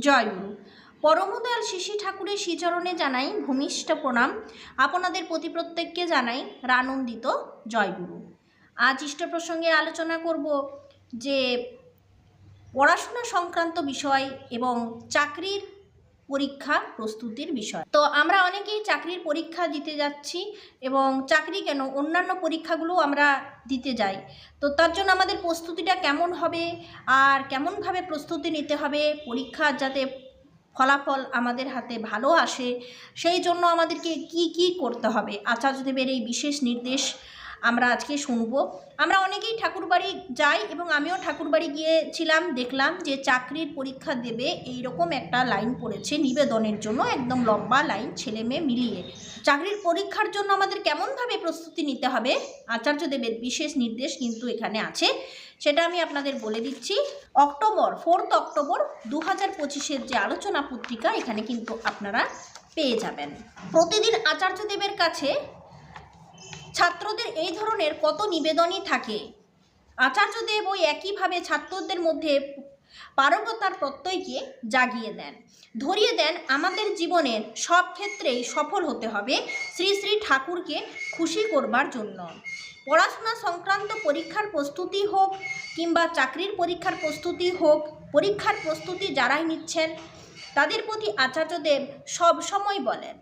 জয় গুরু। পরমদয়াল শিশি ঠাকুরের শ্রীচরণে জানাই ভূমিষ্ঠ প্রণাম। আপনাদের প্রতি প্রত্যেককে জানাই রানন্দিত জয়গুরু আজ ইষ্ট প্রসঙ্গে আলোচনা করব যে পড়াশোনা সংক্রান্ত বিষয় এবং চাকরির পরীক্ষা প্রস্তুতির বিষয়। তো আমরা অনেকেই চাকরির পরীক্ষা দিতে যাচ্ছি এবং চাকরি কেন? অন্যান্য পরীক্ষাগুলো আমরা দিতে যাই। তো তার জন্য আমাদের প্রস্তুতিটা কেমন হবে? আর কেমনভাবে প্রস্তুতি নিতে হবে? পরীক্ষার যাতে ফলাফল আমাদের হাতে ভালো আসে, সেই জন্য আমাদেরকে কি কি করতে হবে? আচার্যদেবের এই বিশেষ নির্দেশ আমরা আজকে শুনব। আমরা অনেকেই ঠাকুরবাড়ি যাই এবং আমিও ঠাকুরবাড়ি গিয়েছিলাম, দেখলাম যে চাকরির পরীক্ষা দেবে এই রকম একটা লাইন পড়েছে নিবেদনের জন্য, একদম লম্বা লাইন ছেলে মেয়ে মিলিয়ে। চাকরির পরীক্ষার জন্য আমাদের কেমনভাবে প্রস্তুতি নিতে হবে? আচার্যদেবের বিশেষ নির্দেশ কিন্তু এখানে আছে, সেটা আমি আপনাদের বলে দিচ্ছি। অক্টোবর, ফোর্থ অক্টোবর দু হাজার পঁচিশের যে আলোচনা পত্রিকা, এখানে কিন্তু আপনারা পেয়ে যাবেন। প্রতিদিন আচার্যদেবের কাছে ছাত্রদের এই ধরনের কত নিবেদনই থাকে? আচার্যদেব ওই একইভাবে ছাত্রদের মধ্যে পারগতার প্রত্যয়কে জাগিয়ে দেন। ধরিয়ে দেন, আমাদের জীবনের সব ক্ষেত্রেই সফল হতে হবে শ্রী শ্রী ঠাকুরকে খুশি করবার জন্য। পড়াশোনা সংক্রান্ত পরীক্ষার প্রস্তুতি হোক কিংবা চাকরির পরীক্ষার প্রস্তুতি হোক, পরীক্ষার প্রস্তুতি যারাই নিচ্ছেন, তাদের প্রতি আচার্যদেব সব সময় বলেন।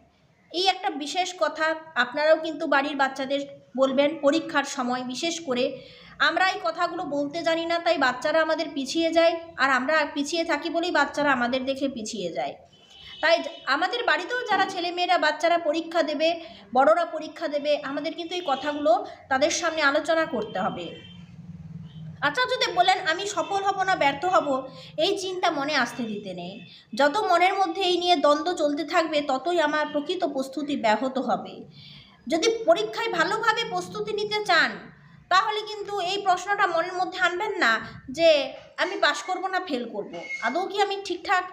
এই একটা বিশেষ কথা আপনারাও কিন্তু বাড়ির বাচ্চাদের বলবেন পরীক্ষার সময়, বিশেষ করে। আমরা এই কথাগুলো বলতে জানি না, তাই বাচ্চারা আমাদের পিছিয়ে যায় আর আমরা পিছিয়ে থাকি বলেই বাচ্চারা আমাদের দেখে পিছিয়ে যায়। তাই আমাদের বাড়িতেও যারা ছেলেমেয়েরা, বাচ্চারা পরীক্ষা দেবে, বড়রা পরীক্ষা দেবে, আমাদের কিন্তু এই কথাগুলো তাদের সামনে আলোচনা করতে হবে। আচার্যদেব বলেন আমি সফল হব না ব্যর্থ হব, এই চিন্তা মনে আসতে দিতে নেই। যত মনের মধ্যে এই নিয়ে দ্বন্দ্ব চলতে থাকবে, ততই আমার প্রকৃত প্রস্তুতি ব্যাহত হবে। যদি পরীক্ষায় ভালোভাবে প্রস্তুতি নিতে চান তাহলে কিন্তু এই প্রশ্নটা মনের মধ্যে আনবেন না যে আমি পাশ করব না ফেল করব। আদৌ কি আমি ঠিকঠাক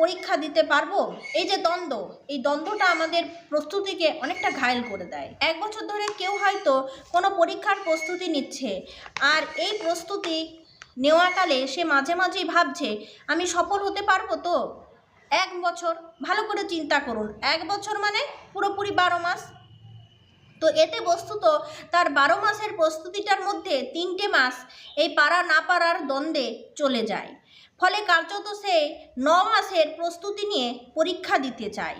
পরীক্ষা দিতে পারব? এই যে দ্বন্দ্ব, এই দ্বন্দ্বটা আমাদের প্রস্তুতিকে অনেকটা ঘায়েল করে দেয়। এক বছর ধরে কেউ হয়তো কোনো পরীক্ষার প্রস্তুতি নিচ্ছে আর এই প্রস্তুতি নেওয়াকালে সে মাঝে মাঝেই ভাবছে, আমি সফল হতে পারব তো? এক বছর, ভালো করে চিন্তা করুন। এক বছর মানে পুরোপুরি বারো মাস। তো এতে বস্তুত তার বারো মাসের প্রস্তুতিটার মধ্যে তিনটে মাস এই পারা না পারার দ্বন্দ্বে চলে যায়। ফলে কার্যত সে ন মাসের প্রস্তুতি নিয়ে পরীক্ষা দিতে চায়।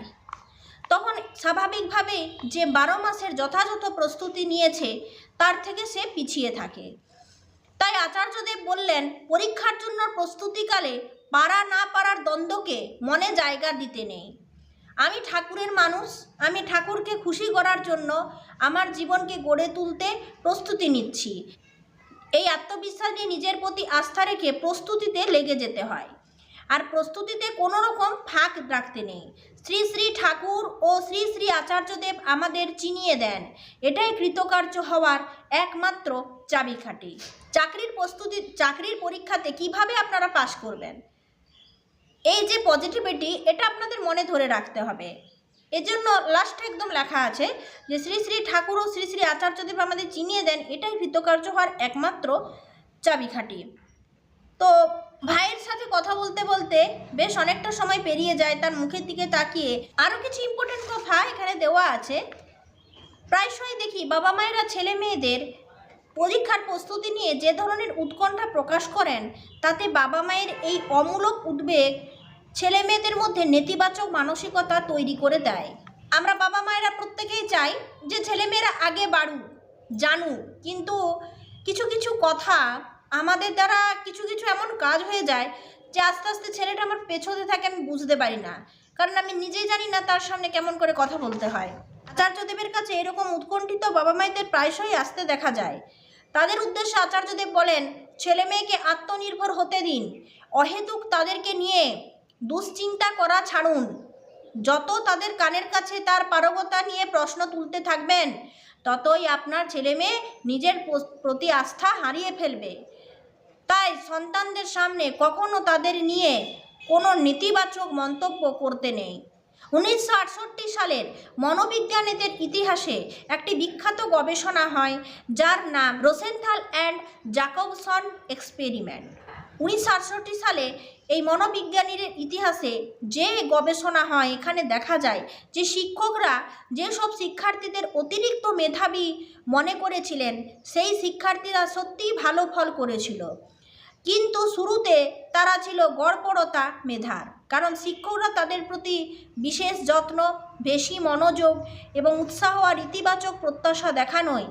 তখন স্বাভাবিকভাবে যে বারো মাসের যথাযথ প্রস্তুতি নিয়েছে, তার থেকে সে পিছিয়ে থাকে। তাই আচার্যদেব বললেন, পরীক্ষার জন্য প্রস্তুতিকালে পারা না পারার দ্বন্দ্বকে মনে জায়গা দিতে নেই। আমি ঠাকুরের মানুষ, আমি ঠাকুরকে খুশি করার জন্য আমার জীবনকে গড়ে তুলতে প্রস্তুতি নিচ্ছি। এই আত্মবিশ্বাস নিয়ে নিজের প্রতি আস্থা রেখে প্রস্তুতিতে লেগে যেতে হয়। আর প্রস্তুতিতে কোনো রকম ফাঁক রাখতে নেই। শ্রী শ্রী ঠাকুর ও শ্রী শ্রী আচার্যদেব আমাদের চিনিয়ে দেন, এটাই কৃতকার্য হওয়ার একমাত্র চাবিকাঠি। চাকরির প্রস্তুতি, চাকরির পরীক্ষাতে কীভাবে আপনারা পাশ করবেন? এই যে পজিটিভিটি এটা আপনাদের মনে ধরে রাখতে হবে। এজন্য লাস্টে একদম লেখা আছে যে, শ্রী শ্রী ঠাকুর ও শ্রী শ্রী আচার্যদেব আমাদের চিনিয়ে দেন, এটাই কৃতকার্য হওয়ার একমাত্র চাবিকাঠি। তো ভাইয়ের সাথে কথা বলতে বলতে বেশ অনেকটা সময় পেরিয়ে যায়, তার মুখের দিকে তাকিয়ে আরও কিছু ইম্পর্টেন্ট কথা এখানে দেওয়া আছে। প্রায়শই দেখি বাবা মায়েরা ছেলে মেয়েদের পরীক্ষার প্রস্তুতি নিয়ে যে ধরনের উৎকণ্ঠা প্রকাশ করেন, তাতে বাবা মায়ের এই অমূলক উদ্বেগ ছেলে মেয়েদের মধ্যে নেতিবাচক মানসিকতা তৈরি করে দেয়। আমরা বাবা মায়েরা প্রত্যেকেই চাই যে ছেলেমেয়েরা আগে বাড়ুক, জানুক। কিন্তু কিছু কিছু কথা আমাদের দ্বারা কিছু কিছু এমন কাজ হয়ে যায় যে আস্তে আস্তে ছেলেটা আমার পেছনে থাকে আমি বুঝতে পারি না। কারণ আমি নিজেই জানি না তার সামনে কেমন করে কথা বলতে হয়। আচার্যদেবের কাছে এরকম উৎকণ্ঠিত বাবা মায়েদের প্রায়শই আসতে দেখা যায়। তাদের উদ্দেশ্যে আচার্যদেব বলেন, ছেলে মেয়েকে আত্মনির্ভর হতে দিন। অহেতুক তাদেরকে নিয়ে দুশ্চিন্তা করা ছাড়ুন। যত তাদের কানের কাছে তার পারগতা নিয়ে প্রশ্ন তুলতে থাকবেন, ততই আপনার ছেলে মেয়ে নিজের প্রতি আস্থা হারিয়ে ফেলবে। তাই সন্তানদের সামনে কখনো তাদের নিয়ে কোনো নেতিবাচক মন্তব্য করতে নেই। উনিশশো আটষট্টি সালের মনোবিজ্ঞানীদের ইতিহাসে একটি বিখ্যাত গবেষণা হয়, যার নাম রোসেনথাল অ্যান্ড জাকবসন এক্সপেরিমেন্ট। উনিশশো আটষট্টি সালে এই মনোবিজ্ঞানীর ইতিহাসে যে গবেষণা হয়, এখানে দেখা যায় যে শিক্ষকরা যেসব শিক্ষার্থীদের অতিরিক্ত মেধাবী মনে করেছিলেন, সেই শিক্ষার্থীরা সত্যিই ভালো ফল করেছিল। কিন্তু শুরুতে তারা ছিল গড়পড়তা মেধার, কারণ শিক্ষকরা তাদের প্রতি বিশেষ যত্ন, বেশি মনোযোগ এবং উৎসাহ আর ইতিবাচক প্রত্যাশা দেখানোয়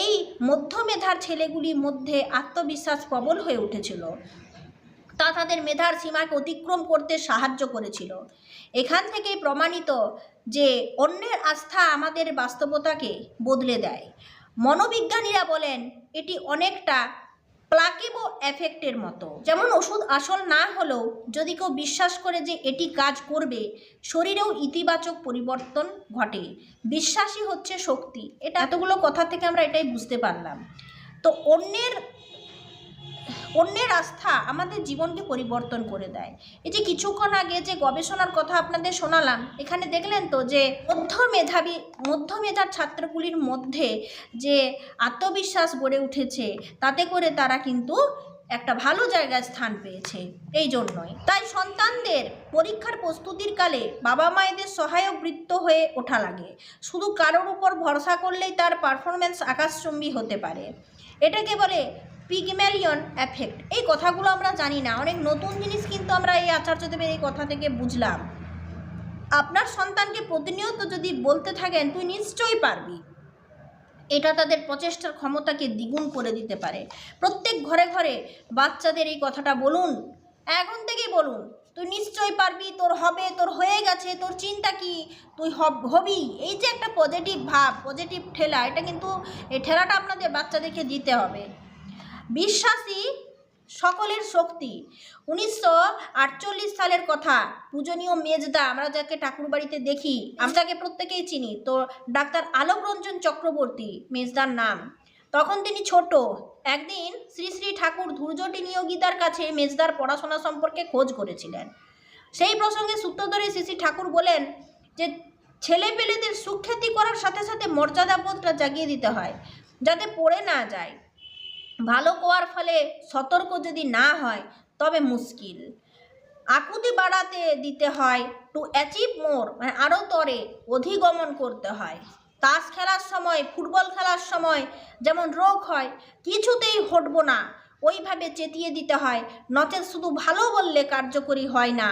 এই মধ্য মেধার ছেলেগুলির মধ্যে আত্মবিশ্বাস প্রবল হয়ে উঠেছিল। তা তাদের মেধার সীমাকে অতিক্রম করতে সাহায্য করেছিল। এখান থেকেই প্রমাণিত যে অন্যের আস্থা আমাদের বাস্তবতাকে বদলে দেয়। মনোবিজ্ঞানীরা বলেন, এটি অনেকটা প্লাকেবো এফেক্টের মতো। যেমন ওষুধ আসল না হলেও যদি কেউ বিশ্বাস করে যে এটি কাজ করবে, শরীরেও ইতিবাচক পরিবর্তন ঘটে। বিশ্বাসই হচ্ছে শক্তি। এটা এতগুলো কথা থেকে আমরা এটাই বুঝতে পারলাম। তো অন্যের অন্যের আস্থা আমাদের জীবনকে পরিবর্তন করে দেয়। এই যে কিছুক্ষণ আগে যে গবেষণার কথা আপনাদের শোনালাম, এখানে দেখলেন তো যে মধ্য মেধাবী মধ্য মেধার ছাত্রগুলির মধ্যে যে আত্মবিশ্বাস গড়ে উঠেছে, তাতে করে তারা কিন্তু একটা ভালো জায়গায় স্থান পেয়েছে। এই জন্যই। তাই সন্তানদের পরীক্ষার প্রস্তুতির কালে বাবা মায়েদের সহায়ক বৃত্ত হয়ে ওঠা লাগে। শুধু কারোর উপর ভরসা করলেই তার পারফরমেন্স আকাশচুম্বী হতে পারে। এটাকে বলে পিগম্যালিয়ন এফেক্ট। এই কথাগুলো আমরা জানি না। অনেক নতুন জিনিস কিন্তু আমরা এই আচার্যদেবের এই কথা থেকে বুঝলাম। আপনার সন্তানকে প্রতিনিয়ত যদি বলতে থাকেন, তুই নিশ্চয়ই পারবি। এটা তাদের প্রচেষ্টার ক্ষমতাকে দ্বিগুণ করে দিতে পারে। প্রত্যেক ঘরে ঘরে বাচ্চাদের এই কথাটা বলুন। এখন থেকেই বলুন, তুই নিশ্চয়ই পারবি, তোর হবে, তোর হয়ে গেছে, তোর চিন্তা কি? তুই হবি এই যে একটা পজিটিভ ভাব পজিটিভ ঠেলা, এটা কিন্তু, এই ঠেলাটা আপনাদের বাচ্চাদেরকে দিতে হবে। বিশ্বাসী সকলের শক্তি। উনিশশো আটচল্লিশ সালের কথা, পূজনীয় মেজদা, আমরা যাকে ঠাকুরবাড়িতে দেখি, আমরা যাকে প্রত্যেকেই চিনি, তো ডাক্তার আলোক রঞ্জন চক্রবর্তী মেজদার নাম। তখন তিনি ছোট। একদিন শ্রী শ্রী ঠাকুর ধূর্যটি নিয়োগিতার কাছে মেজদার পড়াশোনা সম্পর্কে খোঁজ করেছিলেন। সেই প্রসঙ্গে সূত্র ধরে শ্রী শ্রী ঠাকুর বলেন যে ছেলে পেলেদের সুখ্যাতি করার সাথে সাথে মর্যাদাবোধটা জাগিয়ে দিতে হয়, যাতে পড়ে না যায়। ভালো হওয়ার ফলে সতর্ক যদি না হয়, তবে মুশকিল। আকুতি বাড়াতে দিতে হয় টু অ্যাচিভ মোর মানে আরও তরে অধিগমন করতে হয়। তাস খেলার সময়, ফুটবল খেলার সময় যেমন রোগ হয়, কিছুতেই হটবো না। ওইভাবে চেতিয়ে দিতে হয়, নচেত শুধু ভালো বললে কার্যকরী হয় না।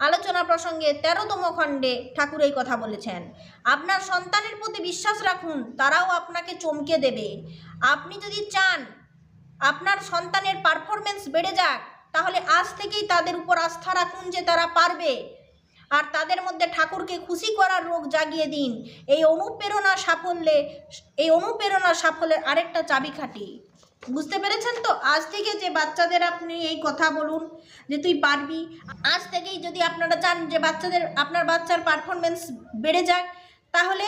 আলোচনা প্রসঙ্গে তেরোতম খণ্ডে ঠাকুর এই কথা বলেছেন, আপনার সন্তানের প্রতি বিশ্বাস রাখুন, তারাও আপনাকে চমকে দেবে। আপনি যদি চান আপনার সন্তানের পারফরমেন্স বেড়ে যাক, তাহলে আজ থেকেই তাদের উপর আস্থা রাখুন যে তারা পারবে। আর তাদের মধ্যে ঠাকুরকে খুশি করার রোগ জাগিয়ে দিন। এই অনুপ্রেরণা সাফল্যে, এই অনুপ্রেরণা সাফল্যের আরেকটা চাবিকাঠি। বুঝতে পেরেছেন তো? আজ থেকে যে বাচ্চাদের আপনি এই কথা বলুন, যে তুই পারবি, আজ থেকেই যদি আপনারা চান যে বাচ্চাদের, আপনার বাচ্চার পারফরমেন্স বেড়ে যাক, তাহলে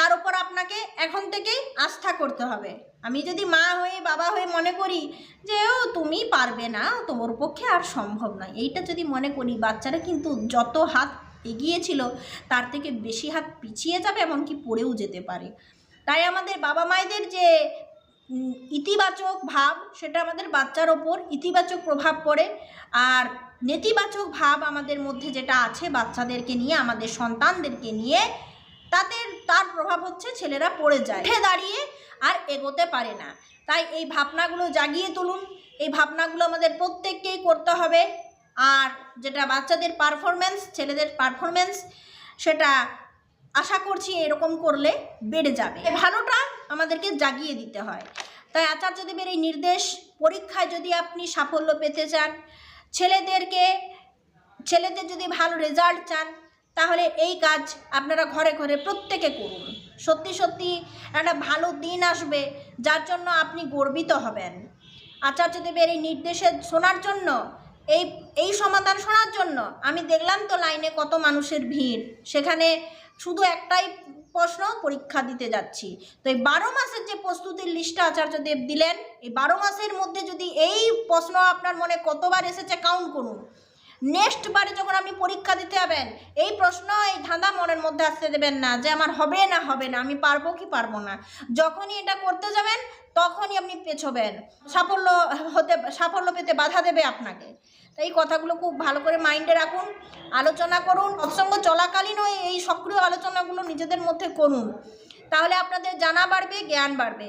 তার উপর আপনাকে এখন থেকেই আস্থা করতে হবে। আমি যদি মা হয়ে, বাবা হয়ে মনে করি যে, ও, তুমি পারবে না, তোমার পক্ষে আর সম্ভব নয়। এইটা যদি মনে করি, বাচ্চারা কিন্তু যত হাত এগিয়েছিল, তার থেকে বেশি হাত পিছিয়ে যাবে, এমনকি পড়েও যেতে পারে। তাই আমাদের বাবা মায়েদের যে ইতিবাচক ভাব, সেটা আমাদের বাচ্চার ওপর ইতিবাচক প্রভাব পড়ে। আর নেতিবাচক ভাব আমাদের মধ্যে যেটা আছে, বাচ্চাদেরকে নিয়ে, আমাদের সন্তানদেরকে নিয়ে তাদের, তার প্রভাব হচ্ছে ছেলেরা পড়ে যায়। উঠে দাঁড়িয়ে আর এগোতে পারে না। তাই এই ভাবনাগুলো জাগিয়ে তুলুন। এই ভাবনাগুলো আমাদের প্রত্যেককেই করতে হবে। আর যেটা বাচ্চাদের পারফরমেন্স ছেলেদের পারফরমেন্স সেটা আশা করছি এরকম করলে বেড়ে যাবে। ভালোটা আমাদেরকে জাগিয়ে দিতে হয়। তাই আচার্যদেবের এই নির্দেশ, পরীক্ষায় যদি আপনি সাফল্য পেতে চান, ছেলেদেরকে, ছেলেদের যদি ভালো রেজাল্ট চান তাহলে এই কাজ আপনারা ঘরে ঘরে প্রত্যেকে করুন। সত্যি সত্যি একটা ভালো দিন আসবে, যার জন্য আপনি গর্বিত হবেন। আচার্যদেবের এই নির্দেশে শোনার জন্য, এই এই সমাধান শোনার জন্য আমি দেখলাম তো লাইনে কত মানুষের ভিড়। সেখানে শুধু একটাই প্রশ্ন, পরীক্ষা দিতে যাচ্ছি। তো এই বারো মাসের যে প্রস্তুতির লিস্টটা আচার্যদেব দিলেন, এই বারো মাসের মধ্যে যদি এই প্রশ্ন আপনার মনে কতবার এসেছে কাউন্ট করুন। নেক্সট বারে যখন আপনি পরীক্ষা দিতে যাবেন, এই প্রশ্ন, এই ধাঁধা মনের মধ্যে আসতে দেবেন না যে আমার হবে না হবে না, আমি পারব কি পারব না। যখনই এটা করতে যাবেন, তখনই আপনি পেছোবেন। সাফল্য হতে, সাফল্য পেতে বাধা দেবে আপনাকে। এই কথাগুলো খুব ভালো করে মাইন্ডে রাখুন, আলোচনা করুন, সৎসঙ্গ চলাকালীনও এই সক্রিয় আলোচনাগুলো নিজেদের মধ্যে করুন। তাহলে আপনাদের জানা বাড়বে, জ্ঞান বাড়বে।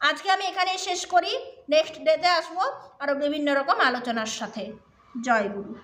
আজকে আমি এখানে শেষ করি। নেক্সট ডেতে আসব আরও বিভিন্ন রকম আলোচনার সাথে। জয় গুরু।